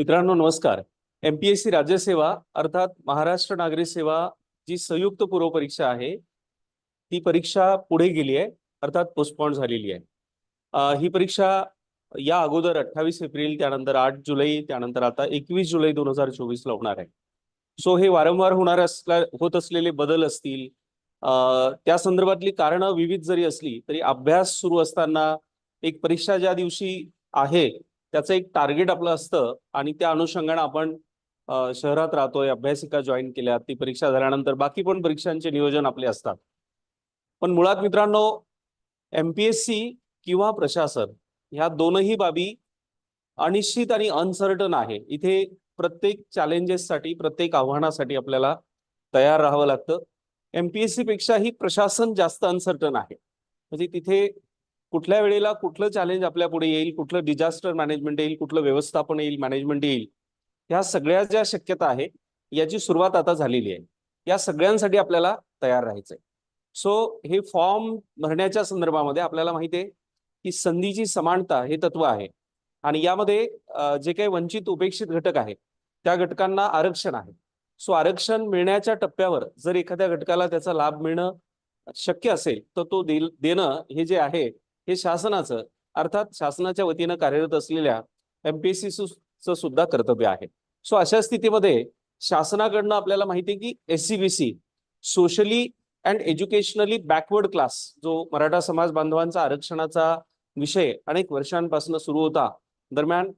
मित्रांनो नमस्कार. एमपीएससी राज्यसेवा अर्थात महाराष्ट्र नागरिक सेवा जी संयुक्त पूर्व परीक्षा आहे ती परीक्षा पुढे गेली आहे अर्थात पोस्टपॉन झालेली आहे. ही परीक्षा या अगोदर अठ्ठावीस एप्रिल त्यानंतर आठ जुलै त्यानंतर आता एकवीस जुलै दोन हजार चोवीस ला होणार आहे. सो हे वारंवार होणार असल्या होत असलेले बदल असतील त्या संदर्भातली कारणं विविध जरी असली तरी अभ्यास सुरू असताना एक परीक्षा ज्या दिवशी आहे त्याचं एक टार्गेट आपलं असतं आणि त्या अनुषंगाने आपण शहरात राहतोय अभ्यासिका जॉईन केल्या ती परीक्षा झाल्यानंतर बाकी पण परीक्षांचे नियोजन आपले असतात. पण मुळात मित्रांनो एमपीएससी किंवा प्रशासन ह्या दोनही बाबी अनिश्चित आणि अनसर्टन आहे. इथे प्रत्येक चॅलेंजेससाठी प्रत्येक आव्हानासाठी आपल्याला तयार राहावं लागतं. एमपीएससी पेक्षा ही प्रशासन जास्त अनसर्टन आहे. म्हणजे तिथे कुठल्या वेळेला कुठलं चॅलेंज आपल्या पुढे येईल कुठलं डिझास्टर मॅनेजमेंट येईल कुठलं व्यवस्थापन येईल मॅनेजमेंट येईल ह्या सगळ्या ज्या शक्यता आहे याची सुरुवात आता झालेली आहे. या सगळ्यांसाठी आपल्याला तयार राहायचंय. सो हे फॉर्म भरण्याच्या संदर्भामध्ये आपल्याला माहिती आहे की संधीची समानता हे तत्व आहे. आणि यामध्ये जे काही वंचित उपेक्षित घटक आहे त्या घटकांना आरक्षण आहे. सो आरक्षण मिळण्याच्या टप्प्यावर जर एखाद्या घटकाला त्याचा लाभ मिळणं शक्य असेल तर तो देणं हे जे आहे हे शासनाचं अर्थात शासनाच्या वतीनं कार्यरत असलेल्या एमपीएससी च सुद्धा कर्तव्य आहे. सो अशा स्थितीमध्ये शासनाकडनं आपल्याला माहिती आहे की S C B C socially and educationally backward class जो मराठा समाज बांधवांचा आरक्षणाचा विषय अनेक वर्षांपासून सुरू होता दरम्यान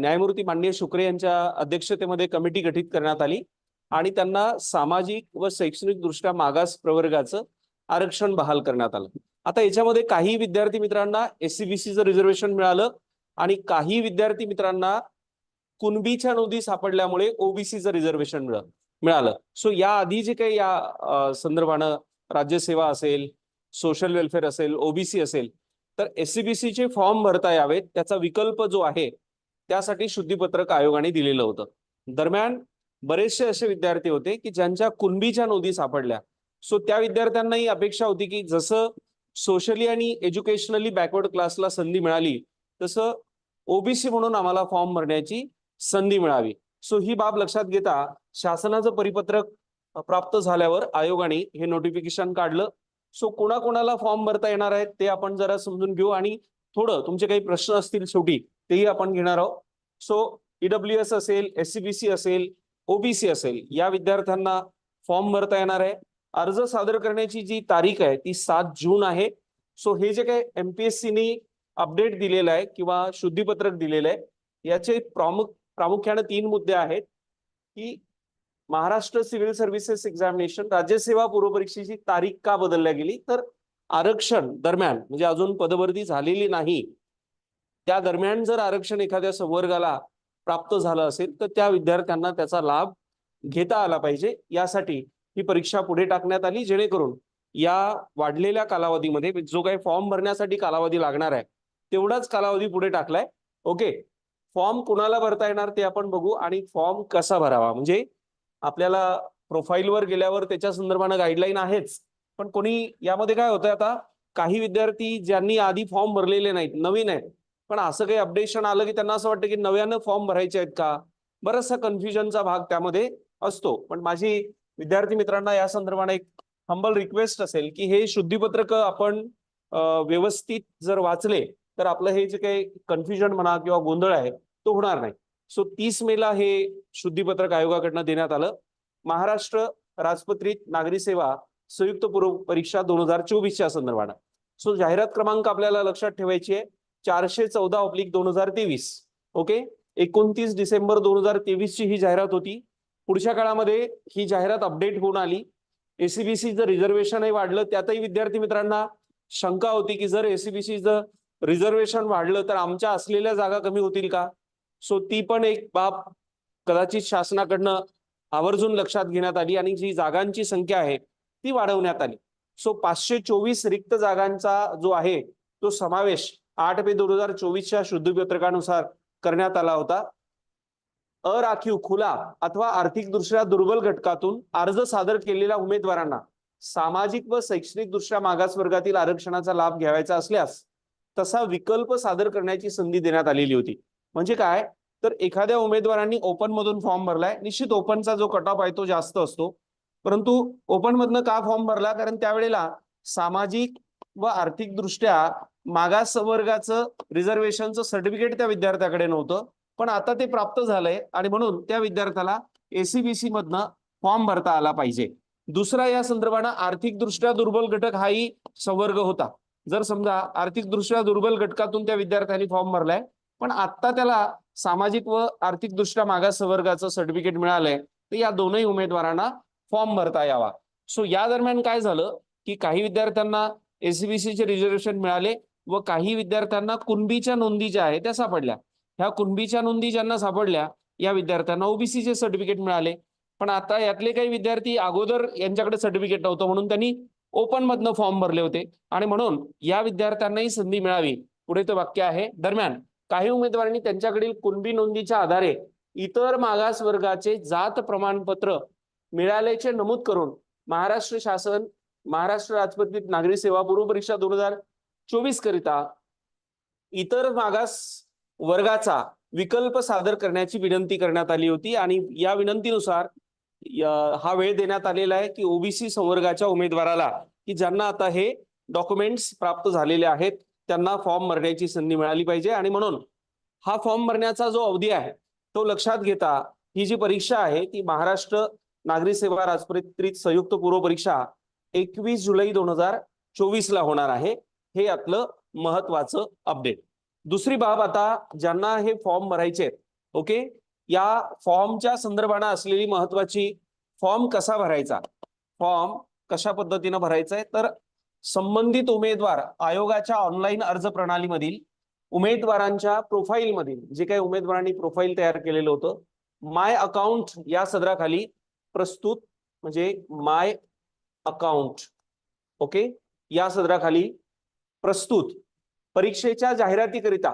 न्यायमूर्ती माननीय शुक्रे यांच्या अध्यक्षतेमध्ये कमिटी गठीत करण्यात आली आणि त्यांना सामाजिक व शैक्षणिक दृष्ट्या मागास प्रवर्गाचं आरक्षण बहाल करण्यात आलं. आता याच्यामध्ये काही विद्यार्थी मित्रांना एससीबीसीचं रिझर्वेशन मिळालं आणि काही विद्यार्थी मित्रांना कुणबीच्या नोंदी सापडल्यामुळे ओबीसीचं रिझर्वेशन मिळ मिळालं. सो या आधी जे काही या संदर्भानं राज्यसेवा असेल सोशल वेलफेअर असेल ओबीसी असेल तर एससीबीसीचे फॉर्म भरता यावेत त्याचा विकल्प जो आहे त्यासाठी शुद्धीपत्रक आयोगाने दिलेलं होतं. दरम्यान बरेचसे असे विद्यार्थी होते की ज्यांच्या कुणबीच्या नोंदी सापडल्या. सो त्या विद्यार्थ्यांनाही अपेक्षा होती की जसं सोशली आणि एज्युकेशनली बॅकवर्ड क्लासला संधी मिळाली तसं ओबीसी म्हणून आम्हाला फॉर्म भरण्याची संधी मिळावी. सो ही बाब लक्षात घेता शासनाचं परिपत्रक प्राप्त झाल्यावर आयोगाने हे नोटिफिकेशन काढलं. सो कोणाकोणाला फॉर्म भरता येणार आहेत ते आपण जरा समजून घेऊ आणि थोडं तुमचे काही प्रश्न असतील शेवटी तेही आपण घेणार आहोत. सो ईडब्ल्यू एस असेल एस सी बी सी असेल ओबीसी असेल या विद्यार्थ्यांना फॉर्म भरता येणार आहे. अर्ज सादर करण्याची जी तारीख आहे ती सात जून आहे. सो हे जे काही एमपीएससीनी अपडेट दिलेलं आहे किंवा शुद्धीपत्रक दिलेलं आहे याचे प्रामुख प्रामुख्याने तीन मुद्दे आहेत की महाराष्ट्र सिव्हिल सर्व्हिसेस एक्झामिनेशन राज्यसेवा पूर्वपरीक्षेची तारीख का बदलल्या गेली? तर आरक्षण दरम्यान म्हणजे अजून पदभरती झालेली नाही त्या दरम्यान जर आरक्षण एखाद्या संवर्गाला प्राप्त झालं असेल तर त्या विद्यार्थ्यांना त्याचा लाभ घेता आला पाहिजे. यासाठी ही परीक्षा पुढे टाकण्यात आली जेणेकरून या वाढलेल्या कालावधीमध्ये जो काही फॉर्म भरण्यासाठी कालावधी लागणार आहे तेवढाच कालावधी पुढे टाकलाय. ओके? फॉर्म कुणाला भरता येणार ते आपण बघू आणि फॉर्म कसा भरावा. म्हणजे आपल्याला प्रोफाईलवर गेल्यावर त्याच्या संदर्भानं गाईडलाईन आहेच. पण कोणी यामध्ये काय होतंय आता? काही विद्यार्थी ज्यांनी आधी फॉर्म भरलेले नाहीत नवीन आहेत. पण असं काही अपडेशन आलं की त्यांना असं वाटतं की नव्यानं फॉर्म भरायचे आहेत का? बराचसा कन्फ्युजनचा भाग त्यामध्ये असतो. पण माझी विद्यार्थी मित्रांना या संदर्भाने एक हंबल रिक्वेस्ट असेल की हे शुद्धीपत्रक आपण व्यवस्थित जर वाचले तर आपलं हे जे काही कन्फ्युजन म्हणा किंवा गोंधळ आहे तो होणार नाही. सो तीस मेला हे शुद्धीपत्रक आयोगाकडनं देण्यात आलं. महाराष्ट्र राजपत्रित नागरी सेवा संयुक्त पूर्व परीक्षा दोन हजार चोवीसच्या संदर्भानं. सो जाहिरात क्रमांक आपल्याला लक्षात ठेवायची आहे. चारशे चौदा ऑब्लिक दोन हजार तेवीस. ओके एकोणतीस डिसेंबर दोन हजार तेवीस ची ही जाहिरात होती. पुढच्या काळामध्ये ही जाहिरात अपडेट होऊन आली. एसीबीसीचं रिझर्वेशनही वाढलं. त्यातही विद्यार्थी मित्रांना शंका होती की जर एसीबीसीचं रिझर्वेशन वाढलं तर आमच्या असलेल्या जागा कमी होतील का? सो ती पण एक बाब कदाचित शासनाकडनं आवर्जून लक्षात घेण्यात आली आणि जी जागांची संख्या आहे ती वाढवण्यात आली. सो पाचशे चोवीस रिक्त जागांचा जो आहे तो समावेश आठ मे दोन हजार चोवीसच्या शुद्धपत्रकानुसार करण्यात आला होता. अराखीव खुला अथवा आर्थिकदृष्ट्या दुर्बल घटकातून अर्ज सादर केलेल्या उमेदवारांना सामाजिक व शैक्षणिक दृष्ट्या मागास वर्गातील आरक्षणाचा लाभ घ्यावायचा असल्यास तसा विकल्प सादर करण्याची संधी देण्यात आलेली होती. म्हणजे काय? तर एखाद्या उमेदवारांनी ओपन मधून फॉर्म भरलाय. निश्चित ओपनचा जो कट ऑफ आहे तो जास्त असतो. परंतु ओपन मधनं का फॉर्म भरला? कारण त्यावेळेला सामाजिक व आर्थिक दृष्ट्या मागास वर्गाचं रिझर्वेशनचं सर्टिफिकेट त्या विद्यार्थ्याकडे नव्हतं. पण आता ते प्राप्त झालंय आणि म्हणून त्या विद्यार्थ्याला एसीबीसी मधनं फॉर्म भरता आला पाहिजे. दुसरा या संदर्भानं आर्थिक दृष्ट्या दुर्बल घटक हाही संवर्ग होता. जर समजा आर्थिक दृष्ट्या दुर्बल घटकातून त्या विद्यार्थ्यांनी फॉर्म भरलाय पण आता त्याला सामाजिक व आर्थिकदृष्ट्या मागास वर्गाचं सर्टिफिकेट मिळालंय तर या दोनही उमेदवारांना फॉर्म भरता यावा. सो या दरम्यान काय झालं की काही विद्यार्थ्यांना एसीबीसी चे रिझर्वेशन मिळाले व काही विद्यार्थ्यांना कुणबीच्या नोंदी ज्या आहेत त्या सापडल्या. ह्या कुणबीच्या नोंदी ज्यांना सापडल्या या विद्यार्थ्यांना ओबीसी चे सर्टिफिकेट मिळाले. पण आता यातले काही विद्यार्थी अगोदर यांच्याकडे सर्टिफिकेट नव्हतं म्हणून त्यांनी ओपन मधनं फॉर्म भरले होते. आणि म्हणून या विद्यार्थ्यांनाही संधी मिळावी. पुढे ते वाक्य आहे. दरम्यान काही उमेदवारांनी त्यांच्याकडील कुणबी नोंदीच्या आधारे इतर मागास वर्गाचे जात प्रमाणपत्र मिळाल्याचे नमूद करून महाराष्ट्र शासन महाराष्ट्र राजपत्रित नागरी सेवा पूर्व परीक्षा दोन हजार चोवीस करिता इतर मागास वर्गाचा विकल्प सादर करण्याची विनंती करण्यात आली होती आणि या विनंतीनुसार हा वेळ देण्यात आलेला आहे की ओबीसी संवर्गाच्या उमेदवाराला की ज्यांना आता हे डॉक्युमेंट्स प्राप्त झालेले आहेत त्यांना फॉर्म भरण्याची संधी मिळाली पाहिजे. आणि म्हणून हा फॉर्म भरण्याचा जो अवधी आहे तो लक्षात घेता ही जी परीक्षा आहे ती महाराष्ट्र नागरी सेवा राजपत्रित संयुक्त पूर्व परीक्षा एकवीस जुलै दोन हजार चोवीस ला होणार आहे. हे यातलं महत्वाचं अपडेट दुसरी बाब आता ज्यांना हे फॉर्म भरायचे आहेत ओके? या फॉर्मच्या संदर्भानं असलेली महत्वाची फॉर्म कसा भरायचा? फॉर्म कशा पद्धतीनं भरायचा आहे? तर संबंधित उमेदवार आयोगाच्या ऑनलाईन अर्ज प्रणालीमधील उमेदवारांच्या प्रोफाईल मधील जे काही उमेदवारांनी प्रोफाईल तयार केलेलं होतं माय अकाउंट या सदराखाली प्रस्तुत म्हणजे माय अकाउंट ओके? या सदराखाली प्रस्तुत. परीक्षेच्या जाहिरातीकरिता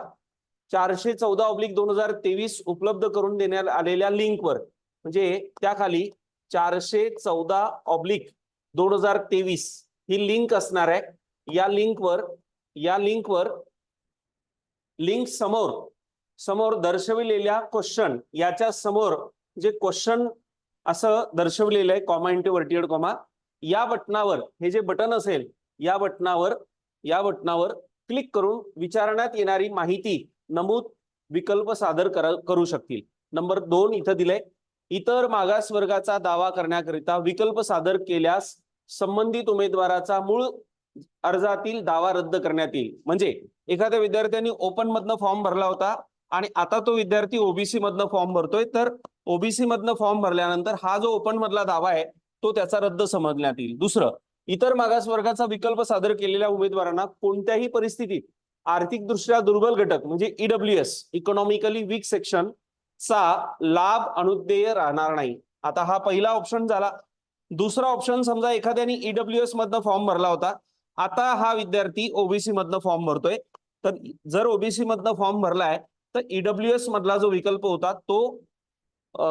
चारशे चौदा ऑब्लिक दोन हजार तेवीस उपलब्ध करून देण्यात आलेल्या लिंकवर म्हणजे त्याखाली चारशे चौदा ऑब्लिक दोन हजार तेवीस ही लिंक असणार आहे. या लिंकवर या लिंकवर लिंक समोर समोर दर्शविलेल्या क्वेश्चन याच्या समोर जे क्वेश्चन असं दर्शवलेलं आहे कॉमा इंटू वर्टियड कॉमा या बटनावर हे जे बटन असेल या बटनावर या बटनावर क्लिक करून विचारण्यात येणारी माहिती नमूद विकल्प सादर करू शकतील. नंबर दोन इथं दिलंय इतर मागास वर्गाचा दावा करण्याकरिता विकल्प सादर केल्यास संबंधित उमेदवाराचा मूळ अर्जातील दावा रद्द करण्यात येईल. म्हणजे एखाद्या विद्यार्थ्यांनी ओपन मधनं फॉर्म भरला होता आणि आता तो विद्यार्थी ओबीसी मधनं फॉर्म भरतोय तर ओबीसी मधनं फॉर्म भरल्यानंतर हा जो ओपन मधला दावा आहे तो त्याचा रद्द समजण्यात येईल. दुसरं इतर मागासवर्गाचा विकल्प सादर केलेल्या उमेदवारांना कोणत्याही परिस्थितीत आर्थिकदृष्ट्या दुर्बल घटक म्हणजे EW S economically weak section चा लाभ अनुदेय राहणार नाही. आता हा पहिला ऑप्शन झाला. दुसरा ऑप्शन समजा एखाद्याने ईडब्ल्यू एस मधनं फॉर्म भरला होता. आता हा विद्यार्थी ओबीसी मधनं फॉर्म भरतोय. तर जर ओबीसी मधनं फॉर्म भरलाय तर ईडब्ल्यू एस मधला जो विकल्प होता तो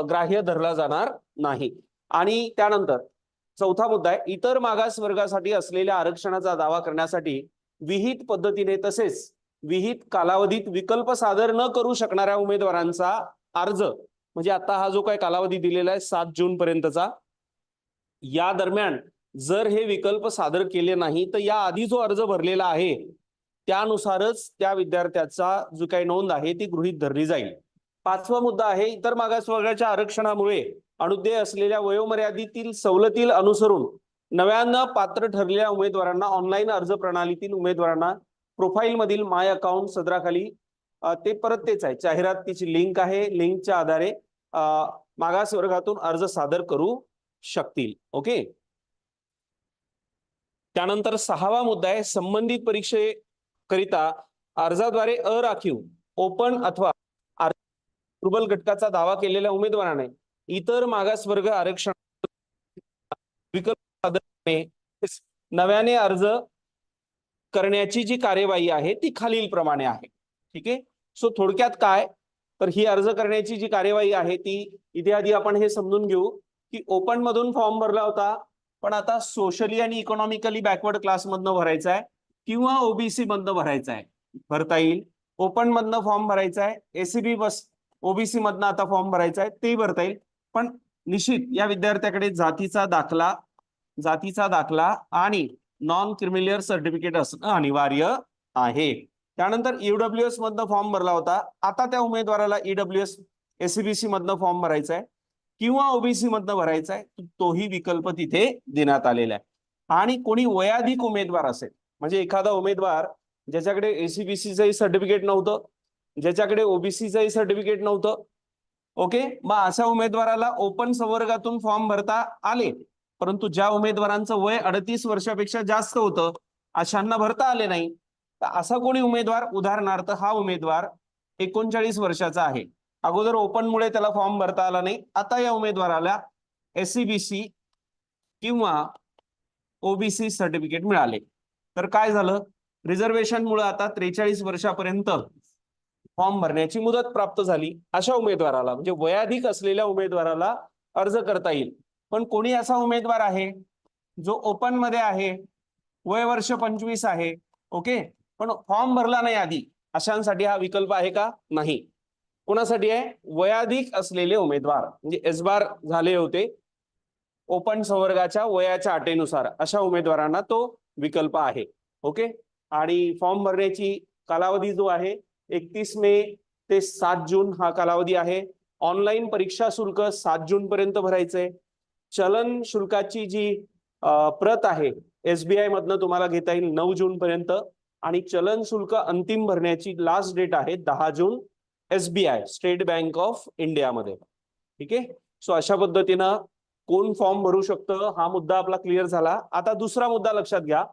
ग्राह्य धरला जाणार नाही. आणि त्यानंतर चौथा मुद्दा आहे इतर मागास वर्गासाठी असलेल्या आरक्षणाचा दावा करण्यासाठी विहित पद्धतीने तसेच विहित कालावधीत विकल्प सादर न करू शकणाऱ्या उमेदवारांचा अर्ज म्हणजे आता हा जो काही कालावधी दिलेला आहे सात जून पर्यंतचा या दरम्यान जर हे विकल्प सादर केले नाही तर या आधी जो अर्ज भरलेला आहे त्यानुसारच त्या विद्यार्थ्याचा जो काही नोंद आहे ती गृहीत धरली जाईल. पाचवा मुद्दा आहे इतर मागास वर्गाच्या आरक्षणामुळे अनुदेय असलेल्या वयोमर्यादेतील सवलतील अनुसरून नव्यानं पात्र ठरलेल्या उमेदवारांना ऑनलाईन अर्ज प्रणालीतील उमेदवारांना प्रोफाईलमधील माय अकाउंट सदराखाली ते परत तेच आहे. जाहिरातीची लिंक आहे. लिंकच्या आधारे मागास वर्गातून अर्ज सादर करू शकतील. ओके त्यानंतर सहावा मुद्दा आहे संबंधित परीक्षेकरिता अर्जाद्वारे अराखीव ओपन अथवा दुर्बल घटकाचा दावा केलेल्या उमेदवाराने इतर मागासवर्ग आरक्षण विकल्प सादर करणे, नव्याने अर्ज करण्याची जी कार्यवाही आहे ती खालील प्रमाणे आहे. ठीक आहे? सो थोडक्यात काय? तर ही अर्ज करण्याची जी कार्यवाही आहे ती इथे आधी आपण हे समजून घेऊ की ओपन मधून फॉर्म भरला होता पण आता सोशली आणि इकॉनॉमिकली बॅकवर्ड क्लास मधनं भरायचा आहे किंवा ओबीसी मधनं भरायचा आहे. भरता येईल. ओपन मधनं फॉर्म भरायचा आहे. एसीबी बस ओबीसी मधनं आता फॉर्म भरायचा आहे तेही भरता येईल. पण निश्चित या विद्यार्थ्याकडे जातीचा दाखला जातीचा दाखला आणि नॉन क्रिमिलियर सर्टिफिकेट असणं अनिवार्य आहे. त्यानंतर ईडब्ल्यू एस मधनं फॉर्म भरला होता. आता त्या उमेदवाराला ईडब्ल्यू एस एसीबीसी मधनं फॉर्म भरायचा आहे किंवा ओबीसी मधनं भरायचा आहे तोही विकल्प तिथे देण्यात आलेला आहे. आणि कोणी वयाधिक उमेदवार असेल म्हणजे एखादा उमेदवार ज्याच्याकडे एसीबीसीचंही सर्टिफिकेट नव्हतं ज्याच्याकडे ओबीसीचंही सर्टिफिकेट नव्हतं ओके? मग अशा उमेदवाराला ओपन संवर्गातून फॉर्म भरता आले. परंतु ज्या उमेदवारांचं वय अडतीस वर्षापेक्षा जास्त होतं अशांना भरता आले नाही. तर असा कोणी उमेदवार? उदाहरणार्थ हा उमेदवार एकोणचाळीस वर्षाचा आहे. अगोदर ओपन मुळे त्याला फॉर्म भरता आला नाही. आता या उमेदवाराला एससीबीसी किंवा ओबीसी सर्टिफिकेट मिळाले. तर काय झालं? रिझर्वेशन मुळे आता त्रेचाळीस वर्षापर्यंत फॉर्म भरण्याची मुदत प्राप्त झाली अशा उमेदवाराला म्हणजे वयाधिक असलेल्या उमेदवाराला अर्ज करता येईल. पण कोणी असा उमेदवार आहे? जो ओपनमध्ये आहे वय वर्ष पंचवीस आहे ओके पण फॉर्म भरला नाही आधी अशांसाठी हा विकल्प आहे का? नाही. कोणासाठी आहे? वयाधिक असलेले उमेदवार म्हणजे एसबार झाले होते ओपन संवर्गाच्या वयाच्या अटेनुसार अशा उमेदवारांना तो विकल्प आहे ओके आणि फॉर्म भरण्याची कालावधी जो आहे एकतीस मे ते सात जून हा कालावधी आहे. ऑनलाईन परीक्षा शुल्क सात जून पर्यंत भरायचंय. चलन शुल्काची जी प्रत आहे एसबीआय मधनं तुम्हाला घेता येईल नऊ जून पर्यंत. आणि चलन शुल्क अंतिम भरण्याची लास्ट डेट आहे दहा जून एसबीआय स्टेट बँक ऑफ इंडियामध्ये ठीक आहे? सो अशा पद्धतीनं कोण फॉर्म भरू शकतं? हा मुद्दा आपला क्लिअर झाला. आता दुसरा मुद्दा लक्षात घ्या.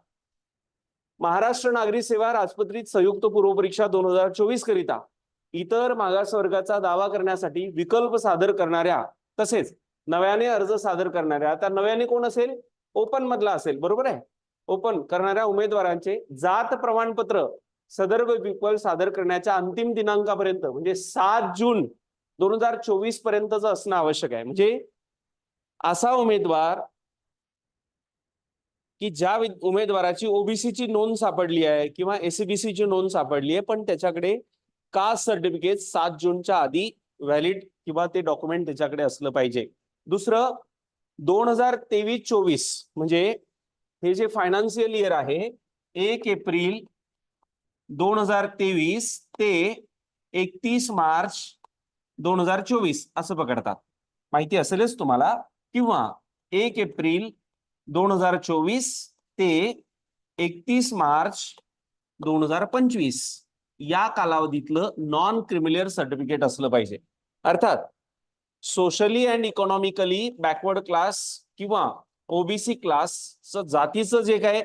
महाराष्ट्र नागरी सेवा राजपत्रित संयुक्त पूर्व परीक्षा दोन हजार चोवीस करिता इतर मागासवर्गाचा दावा करण्यासाठी विकल्प सादर करणाऱ्या तसेच नव्याने अर्ज सादर करणाऱ्या आता नव्याने कोण असेल? ओपन मधला असेल बरोबर आहे? ओपन करणाऱ्या उमेदवारांचे जात प्रमाणपत्र सदर विकल्प सादर करण्याच्या अंतिम दिनांकापर्यंत म्हणजे सात जून दोन हजार चोवीस पर्यंतच असणं आवश्यक आहे. म्हणजे असा उमेदवार की ज्या उमेदवाराची ओबीसीची नोंद सापडली आहे किंवा एसीबीसी ची नोंद सापडली आहे पण त्याच्याकडे कास्ट सर्टिफिकेट सात जूनच्या आधी व्हॅलिड किंवा ते डॉक्युमेंट त्याच्याकडे असलं पाहिजे. दुसरं दोन हजार तेवीस चोवीस म्हणजे हे जे फायनान्शियल इयर आहे एक एप्रिल दोन हजार तेवीस ते एकतीस मार्च दोन हजार चोवीस असं पकडतात. माहिती असेलच तुम्हाला? किंवा एक एप्रिल दोन हजार चोवीस ते एकतीस मार्च दोन हजार पंचवीस. या कालावधीतलं नॉन क्रिमिलियर सर्टिफिकेट असलं पाहिजे. अर्थात socially and economically backward class किंवा ओबीसी क्लासचं जातीचं जे काय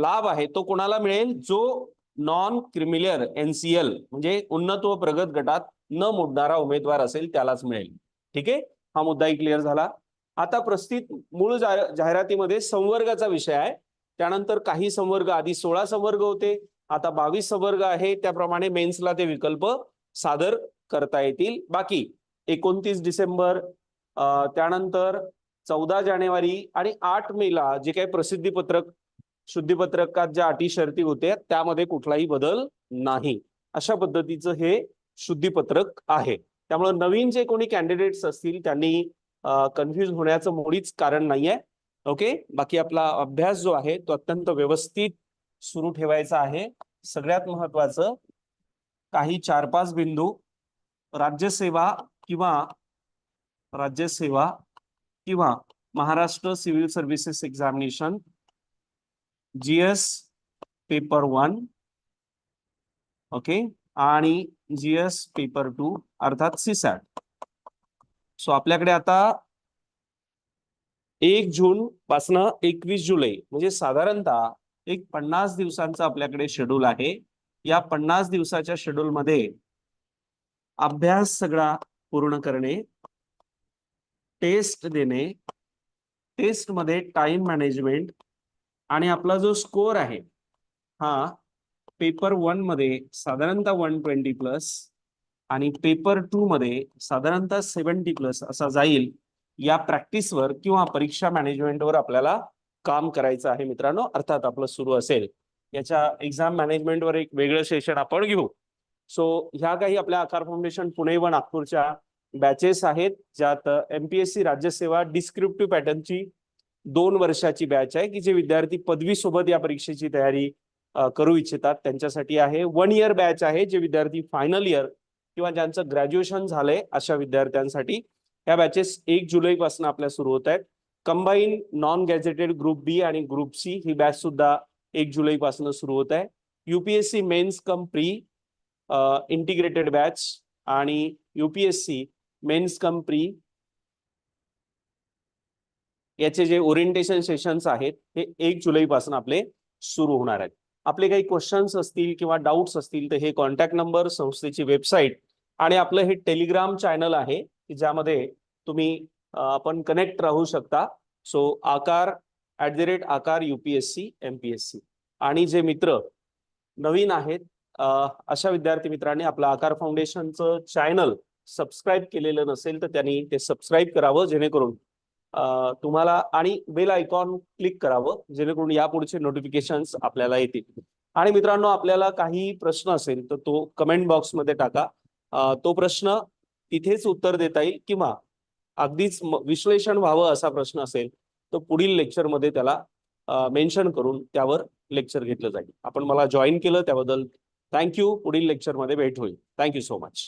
लाभ आहे तो कोणाला मिळेल? जो नॉन क्रिमिलियर एनसीएल म्हणजे उन्नत व प्रगत गटात न मोडणारा उमेदवार असेल त्यालाच मिळेल. ठीक आहे? हा मुद्दाही क्लिअर झाला. आता प्रस्थित मूळ जाहिरातीमध्ये संवर्गाचा विषय आहे. त्यानंतर काही संवर्ग आधी सोळा संवर्ग होते. आता बावीस संवर्ग आहे. त्याप्रमाणे मेन्सला ते विकल्प सादर करता येतील. बाकी एकोणतीस डिसेंबर त्यानंतर चौदा जानेवारी आणि आठ मेला जे काही प्रसिद्धी पत्रक शुद्धीपत्रकात ज्या अटी शर्ती होत्या त्यामध्ये कुठलाही बदल नाही. अशा पद्धतीचं हे शुद्धीपत्रक आहे. त्यामुळे नवीन जे कोणी कॅन्डिडेट्स असतील त्यांनी कन्फ्युज होण्याचं मुळीच कारण नाहीये. ओके बाकी आपला अभ्यास जो आहे तो अत्यंत व्यवस्थित सुरू ठेवायचा आहे. सगळ्यात महत्वाचं काही चार पाच बिंदू राज्यसेवा किंवा राज्यसेवा किंवा Maharashtra civil services examination GS paper one okay आणि जीएस पेपर टू अर्थात सीसॅट सो आपल्याकडे आता एक जून पासनं एकवीस जुलै म्हणजे साधारणतः एक पन्नास दिवसांचा आपल्याकडे शेड्यूल आहे. या पन्नास दिवसाच्या शेड्यूल मध्ये अभ्यास सगळा पूर्ण करणे टेस्ट देणे टेस्टमध्ये टाइम मॅनेजमेंट आणि आपला जो स्कोर आहे हा पेपर वनमध्ये साधारणतः वन ट्वेंटी प्लस आणि पेपर टू मध्ये साधारणतः सेव्हन्टी प्लस असा जाईल या प्रॅक्टिसवर किंवा परीक्षा मॅनेजमेंटवर आपल्याला काम करायचं आहे मित्रांनो. अर्थात आपलं सुरू असेल. याच्या एक्झाम मॅनेजमेंटवर एक वेगळं सेशन आपण घेऊ. सो ह्या काही आपल्या आकार फाउंडेशन पुणे व नागपूरच्या बॅचेस आहेत. ज्यात एमपीएससी राज्यसेवा डिस्क्रिप्टिव्ह पॅटर्नची दोन वर्षाची बॅच आहे की जे विद्यार्थी पदवी सोबत या परीक्षेची तयारी करू इच्छितात. त्यांच्यासाठी आहे. वन इयर बॅच आहे जे विद्यार्थी फायनल इयर किंवा ज्यांचं ग्रॅज्युएशन झालंय अशा विद्यार्थ्यांसाठी ह्या बॅचेस एक जुलै पासून आपल्या सुरू होत आहेत. Combine non gazetted group B आणि ग्रुप सी ही बॅच सुद्धा एक जुलैपासून सुरू होत आहे. UPSC mains cum pre integrated batch आणि युपीएससी मेन्स कम प्री याचे जे ओरिएंटेशन सेशन्स आहेत हे एक जुलै पासून आपले सुरू होणार आहेत. आपले काही क्वेश्चन्स असतील किंवा डाऊट्स असतील तर हे कॉन्टॅक्ट नंबर संस्थेची वेबसाईट आणि आपलं हे टेलिग्राम चॅनल आहे की ज्यामध्ये तुम्ही आपण कनेक्ट राहू शकता. So Aakar at the rate Aakar UPSC MPSC आणि जे मित्र नवीन आहेत अशा विद्यार्थी मित्रांनी आपलं आकार फाउंडेशनचं चॅनल सबस्क्राईब केलेलं नसेल तर त्यांनी ते सबस्क्राईब करावं जेणेकरून तुम्हाला आणि बेल आयकॉन क्लिक करावं जेणेकरून यापुढचे नोटिफिकेशन्स आपल्याला येतील. आणि मित्रांनो आपल्याला काही प्रश्न असेल तर तो कमेंट बॉक्समध्ये टाका. तो प्रश्न तिथेच उत्तर देता येईल किंवा अगदीच विश्लेषण व्हावं असा प्रश्न असेल तर पुढील लेक्चरमध्ये त्याला मेन्शन करून त्यावर लेक्चर घेतलं जाईल. आपण मला जॉईन केलं त्याबद्दल थँक्यू पुढील लेक्चरमध्ये भेट होईल. Thank you so much